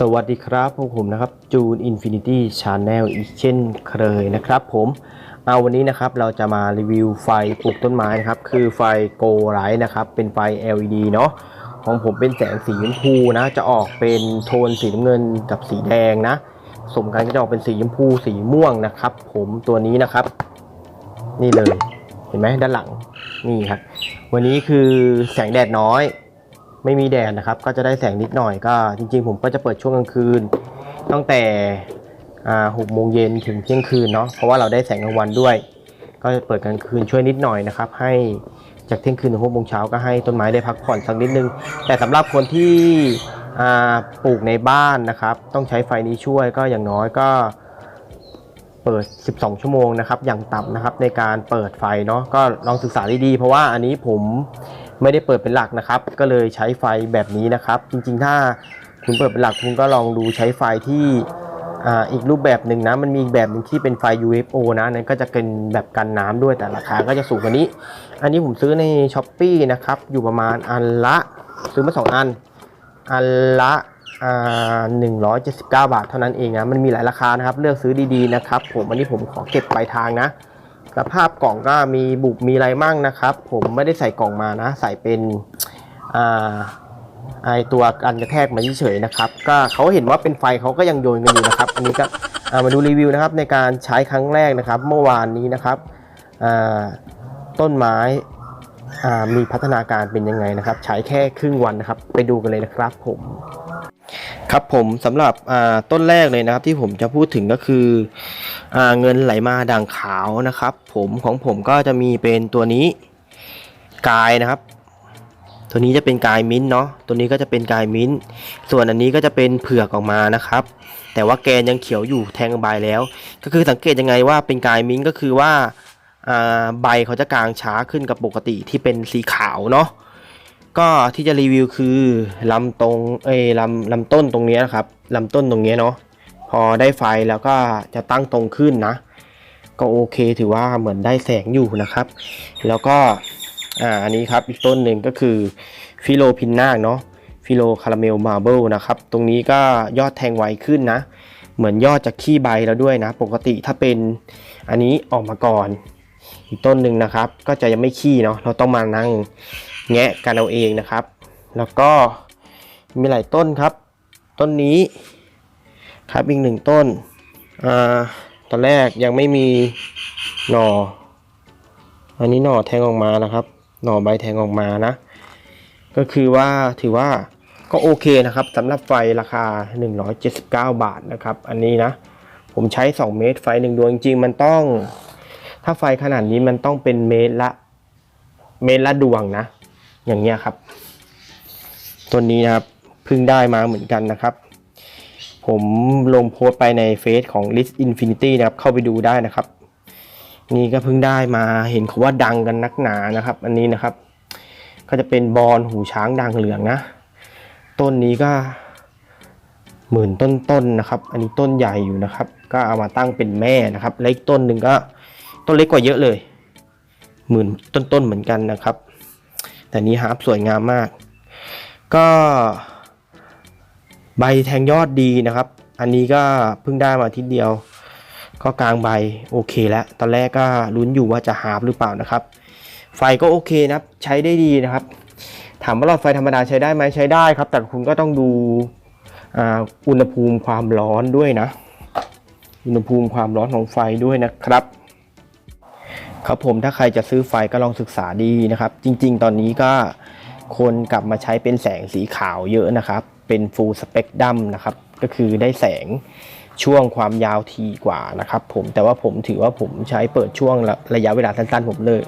สวัสดีครับพวกผมนะครับจูนอินฟินิตี้ชาแนลอีกเช่นเคยนะครับผมเอาวันนี้นะครับเราจะมารีวิวไฟปลูกต้นไม้นะครับ คือไฟโกไ i ท์นะครับเป็นไฟ LED เนาะของผมเป็นแสงสีชมพูนะ จะออกเป็นโทนสีน้ำเงินกับสีแดงนะสมกันก็จะออกเป็นสีชมพูสีม่วงนะครับ ผมตัวนี้นะครับ นี่เลยเห็นไหมด้านหลังนี่ครับวันนี้คือแสงแดดน้อย ไม่มีแดดนะครับก็จะได้แสงนิดหน่อยก็ จริงๆ ผมก็จะเปิดช่วงกลางคืน ตั้งแต่หกโมงเย็นถึงเที่ยงคืนเนาะเพราะว่าเราได้แสงกลางวันด้วย ก็เปิดกลางคืนช่วยนิดหน่อยนะครับ ให้จากเที่ยงคืนถึงหกโมงเช้าก็ให้ต้นไม้ได้พักผ่อนสักนิดนึง แต่สำหรับคนที่ปลูกในบ้านนะครับ ต้องใช้ไฟนี้ช่วยก็อย่างน้อยก็เปิด 12 ชั่วโมงนะครับ อย่างต่ำนะครับในการเปิดไฟเนาะก็ลองศึกษาดีๆ เพราะว่าอันนี้ผม ไม่ได้เปิดเป็นหลักนะครับ ก็เลยใช้ไฟแบบนี้นะครับ จริงๆ ถ้าคุณเปิดเป็นหลักคุณก็ลองดูใช้ไฟที่อ่าอีกรูปแบบหนึ่งนะ มันมีอีกแบบหนึ่งที่เป็นไฟ UFO นะนั้นก็จะเป็นแบบกันน้ำด้วยแต่ราคาก็จะสูงกว่านี้ อันนี้ผมซื้อใน s h อ p e e นะครับ อยู่ประมาณอันละซื้อมา 2 อัน อันละหนึ่งร้อ่า179บาทเท่านั้นเองนะ มันมีหลายราคานะครับ เลือกซื้อดีๆนะครับ ผม อันนี้ผมขอเก็บปลายทางนะ สภาพกล่องก็มีบุบมีอะไรมั่งนะครับ ผมไม่ได้ใส่กล่องมานะ ใส่เป็นอ่าไอตัวกันกระแทกมาเฉยๆนะครับ ก็เขาเห็นว่าเป็นไฟเขาก็ยังโยนกันอยู่นะครับ อันนี้ก็มาดูรีวิวนะครับในการใช้ครั้งแรกนะครับ เมื่อวานนี้นะครับต้นไม้มีพัฒนาการเป็นยังไงนะครับ ใช้แค่ครึ่งวันนะครับ ไปดูกันเลยนะครับผม ครับผมสำหรับต้นแรกเลยนะครับที่ผมจะพูดถึงก็คืออเงินไหลมาด่างขาวนะครับ ผมของผมก็จะมีเป็นตัวนี้กายนะครับ ตัวนี้จะเป็นกายมิ้นท์เนาะตัวนี้ก็จะเป็นกายมิ้นท์ส่วนอันนี้ก็จะเป็นเผือกออกมานะครับ แต่ว่าแกนยังเขียวอยู่แทงใบแล้ว ก็คือสังเกตยังไงว่าเป็นกายมิ้นท์ก็คือว่าใบเขาจะกลางช้าขึ้นกับปกติที่เป็นสีขาวเนาะ ก็ที่จะรีวิวคือลำตรงเอ้ลำลำต้นตรงนี้นะครับลำต้นตรงนี้เนาะพอได้ไฟแล้วก็จะตั้งตรงขึ้นนะ ก็โอเคถือว่าเหมือนได้แสงอยู่นะครับ แล้วก็อ่าอันนี้ครับอีกต้นหนึ่งก็คือฟิโลพินนาเนาะฟิโลคาราเมลมาร์เบิลนะครับตรงนี้ก็ยอดแทงไวขึ้นนะ เหมือนยอดจากขี้ใบแล้วด้วยนะ ปกติถ้าเป็นอันนี้ออกมาก่อน อีกต้นหนึ่งนะครับ ก็จะยังไม่ขี้เนาะเราต้องมานั่ง แงะกันเอาเองนะครับ แล้วก็มีหลายต้นครับ ต้นนี้ครับอีกหนึ่งต้นอตอนแรกยังไม่มีหน่อ อันนี้หน่อแทงออกมานะครับ หน่อใบแทงออกมานะ ก็คือว่าถือว่าก็โอเคนะครับสำหรับไฟราคา 179 บาทนะครับ อันนี้นะ ผมใช้ 2 เมตรไฟหนึ่งดวงจริงๆมันต้อง ถ้าไฟขนาดนี้มันต้องเป็นเมตรละ เมตรละดวงนะ อย่างเงี้ยครับ ตัวนี้นะครับเพิ่งได้มาเหมือนกันนะครับ ผมลงโพสไปในเฟซของ List Infinity นะครับ เข้าไปดูได้นะครับ นี่ก็เพิ่งได้มาเห็นเขาว่าดังกันนักหนานะครับ อันนี้นะครับ ก็จะเป็นบอลหูช้างด่างเหลืองนะ ต้นนี้ก็หมื่นต้นๆนนะครับ อันนี้ต้นใหญ่อยู่นะครับ ก็เอามาตั้งเป็นแม่นะครับเล็กต้นหนึ่งก็ต้นเล็กกว่าเยอะเลย หมื่นต้นๆเหมือนกันนะครับ แต่นี้ฮาร์ปสวยงามมาก ก็ใบแทงยอดดีนะครับ อันนี้ก็เพิ่งได้มาทิตย์เดียว ก็กลางใบโอเคแล้ว ตอนแรกก็ลุ้นอยู่ว่าจะฮาร์ปหรือเปล่านะครับ ไฟก็โอเคนะครับใช้ได้ดีนะครับ ถามว่าหลอดไฟธรรมดาใช้ได้ไหมใช้ได้ครับ แต่คุณก็ต้องดูอุณหภูมิความร้อนด้วยนะ อุณหภูมิความร้อนของไฟด้วยนะครับ ครับผมถ้าใครจะซื้อไฟก็ลองศึกษาดีนะครับ จริง ๆ ตอนนี้ก็คนกลับมาใช้เป็นแสงสีขาวเยอะนะครับ เป็น full spectrum นะครับ ก็คือได้แสงช่วงความยาวทีกว่านะครับ ผมแต่ว่าผมถือว่าผมใช้เปิดช่วงระระยะเวลาสั้นๆผมเลย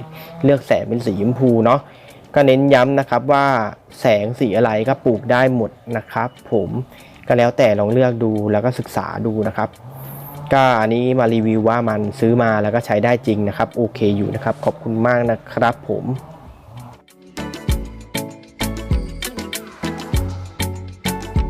เลือกแสงเป็นสีชมพูเนาะก็เน้นย้ำนะครับว่าแสงสีอะไรก็ปลูกได้หมดนะครับ ผมก็แล้วแต่ลองเลือกดูแล้วก็ศึกษาดูนะครับ ก็อันนี้มารีวิวว่ามันซื้อมาแล้วก็ใช้ได้จริงนะครับ โอเคอยู่นะครับ ขอบคุณมากนะครับผม